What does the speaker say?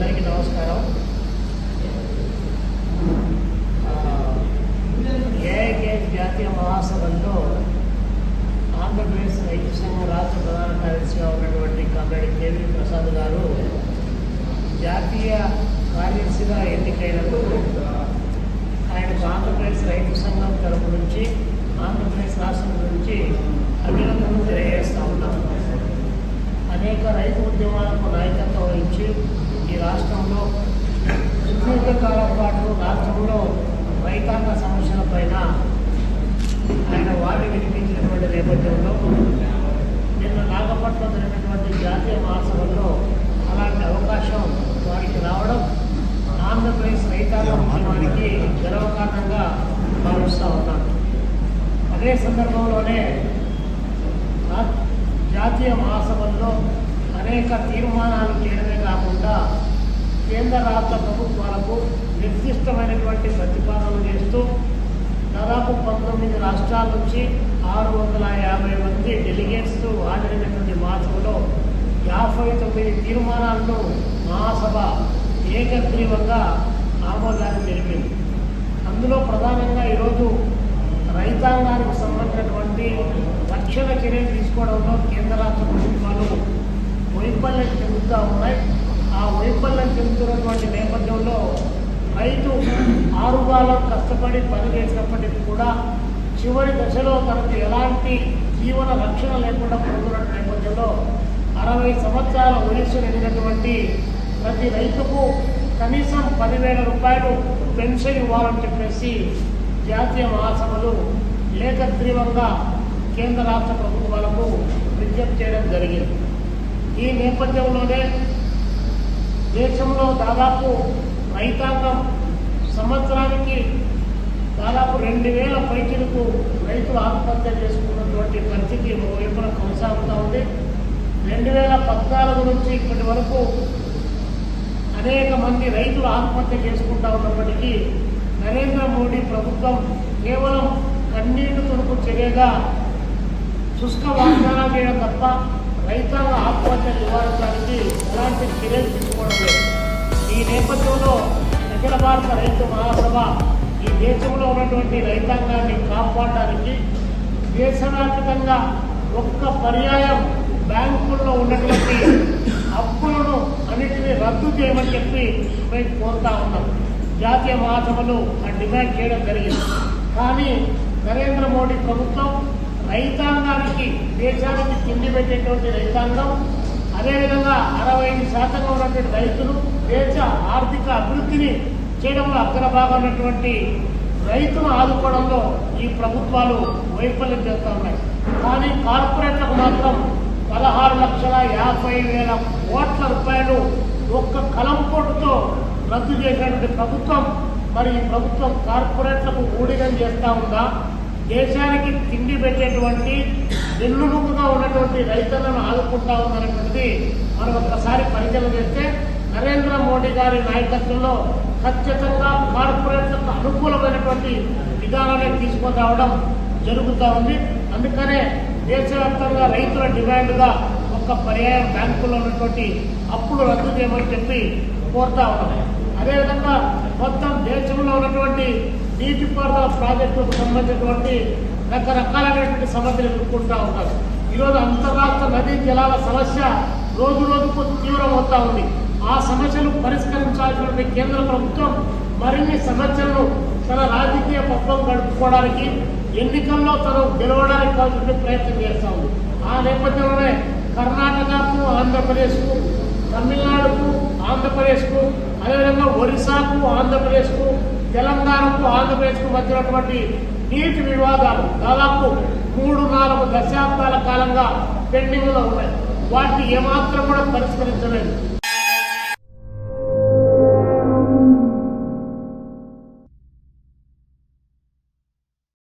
అందరికీ నమస్కారం. ఏఐకే జాతీయ మహాసభలో ఆంధ్రప్రదేశ్ రైతు సంఘం రాష్ట్ర ప్రధాన కార్యదర్శిగా ఉన్నటువంటి కామ్రేడ్ కేవీ ప్రసాద్ గారు జాతీయ కార్యదర్శిగా ఎన్నికైనప్పుడు ఆయనకు ఆంధ్రప్రదేశ్ రైతు సంఘం తరపు నుంచి ఆంధ్రప్రదేశ్ రాష్ట్రం గురించి అభినందనలు తెలియజేస్తా ఉన్నాం అనేక రైతు ఉద్యమాలకు నాయకత్వం వహించి ఈ రాష్ట్రంలో సుదీర్ఘకాలం పాటు రాష్ట్రంలో రైతాంగ సమస్యల పైన ఆయన వాడి వినిపించినటువంటి నేపథ్యంలో నిన్న నాగపట్నం జరిగినటువంటి జాతీయ మహాసభలో అలాంటి అవకాశం వారికి రావడం ఆంధ్రప్రదేశ్ రైతాంగ ఉద్యమానికి గర్వకారణంగా భావిస్తూ ఉన్నాను అదే సందర్భంలోనే జాతీయ మహాసభల్లో అనేక తీర్మానాలు చేయడమే కాకుండా కేంద్ర రాష్ట్ర ప్రభుత్వాలకు నిర్దిష్టమైనటువంటి ప్రతిపాదనలు చేస్తూ దాదాపు పంతొమ్మిది రాష్ట్రాల నుంచి ఆరు వందల యాభై మంది డెలిగేట్స్ హాజరైనటువంటి మాసంలో యాభై తొమ్మిది తీర్మానాలను మహాసభ ఏకగ్రీవంగా ఆమోదాన్ని తెలిపింది అందులో ప్రధానంగా ఈరోజు రైతాంగానికి సంబంధించినటువంటి రక్షణ చర్యలు తీసుకోవడంలో కేంద్ర రాష్ట్ర ప్రభుత్వం వైఫల్యం చెందుతూ ఉన్నాయి ఆ వైఫల్యం చెందుతున్నటువంటి నేపథ్యంలో రైతు ఆరుగాలం కష్టపడి పని చేసినప్పటికీ కూడా చివరి దశలో తనకు ఎలాంటి జీవన రక్షణ లేకుండా పోతున్న నేపథ్యంలో అరవై సంవత్సరాల వయస్సు నిండినటువంటి ప్రతి రైతుకు కనీసం పదివేల రూపాయలు పెన్షన్ ఇవ్వాలని చెప్పేసి జాతీయ మహాసభలు ఏకగ్రీవంగా కేంద్ర రాష్ట్ర ప్రభుత్వాలకు విజ్ఞప్తి చేయడం జరిగింది. ఈ నేపథ్యంలోనే దేశంలో దాదాపు రైతాంగం సంవత్సరానికి దాదాపు రెండు వేల పైచులకు రైతులు ఆత్మహత్య చేసుకున్నటువంటి పరిస్థితి వైపున కొనసాగుతూ ఉంది. రెండు వేల పద్నాలుగు నుంచి ఇప్పటి వరకు అనేక మంది రైతులు ఆత్మహత్య చేసుకుంటా ఉన్నప్పటికీ నరేంద్ర మోడీ ప్రభుత్వం కేవలం కన్నీటి తురుపు చర్యగా శుష్క వాగ్దానాలు చేయడం తప్ప రైతాంగ ఆత్మహత్య నివారించడానికి ఎలాంటి చర్యలు తీసుకోవడం లేదు. ఈ నేపథ్యంలో అఖిల భారత రైతు మహాసభ ఈ దేశంలో ఉన్నటువంటి రైతాంగాన్ని కాపాడడానికి దేశవ్యాప్తంగా ఒక్క పర్యాయం బ్యాంకుల్లో ఉన్నటువంటి అప్పులను అన్నిటినీ రద్దు చేయమని చెప్పి మేము కోరుతా ఉన్నాం. జాతీయ మహాసభలు ఆ డిమాండ్ చేయడం జరిగింది. కానీ నరేంద్ర మోడీ ప్రభుత్వం రైతాంగానికి దేశానికి తిండి పెట్టేటువంటి రైతాంగం అదేవిధంగా అరవై ఐదు శాతంగా ఉన్నటువంటి రైతులు దేశ ఆర్థిక అభివృద్ధిని చేయడంలో అగ్రభాగం ఉన్నటువంటి రైతును ఆదుకోవడంలో ఈ ప్రభుత్వాలు వైఫల్యం చేస్తూ ఉన్నాయి. కానీ కార్పొరేట్లకు మాత్రం పదహారు లక్షల యాభై వేల కోట్ల రూపాయలు ఒక్క కలంపోటుతో రద్దు చేసినటువంటి ప్రభుత్వం మరి ఈ ప్రభుత్వం కార్పొరేట్లకు ఊడిగం చేస్తూ ఉందా? దేశానికి తిండి పెట్టేటువంటి వెన్నుముకగా ఉన్నటువంటి రైతులను ఆదుకుంటా ఉందనేటువంటిది మనం ఒక్కసారి పరిచయం చేస్తే నరేంద్ర మోడీ గారి నాయకత్వంలో ఖచ్చితంగా కార్పొరేట్లకు అనుకూలమైనటువంటి విధానాన్ని తీసుకొని రావడం జరుగుతూ ఉంది. అందుకనే దేశవ్యాప్తంగా రైతుల డిమాండ్గా ఒక్క పర్యాయం బ్యాంకులో ఉన్నటువంటి అప్పులు రద్దు చేయమని చెప్పి కోరుతా ఉన్నాం. అదేవిధంగా మొత్తం దేశంలో ఉన్నటువంటి నీటిపారుదల ప్రాజెక్టులకు సంబంధించినటువంటి రకరకాలైనటువంటి సమస్యలు ఎదుర్కొంటూ ఉన్నారు. ఈరోజు అంతర్రాష్ట్ర నదీ జలాల సమస్య రోజు రోజుకు తీవ్రమవుతా ఉంది. ఆ సమస్యలు పరిష్కరించాల్సినటువంటి కేంద్ర ప్రభుత్వం మరిన్ని సమస్యలను తన రాజకీయ పబ్బం గడుపుకోవడానికి ఎన్నికల్లో తను గెలవడానికి కావాల్సిన ప్రయత్నం చేస్తా ఉంది. ఆ నేపథ్యంలోనే కర్ణాటకకు ఆంధ్రప్రదేశ్కు తమిళనాడుకు ఆంధ్రప్రదేశ్కు అదేవిధంగా ఒరిస్సాకు ఆంధ్రప్రదేశ్కు తెలంగాణకు ఆంధ్రప్రదేశ్కు వచ్చినటువంటి నీటి వివాదాలు దాదాపు మూడు నాలుగు దశాబ్దాల కాలంగా పెండింగ్లో ఉన్నాయి. వాటిని ఏమాత్రం కూడా పరిస్థితి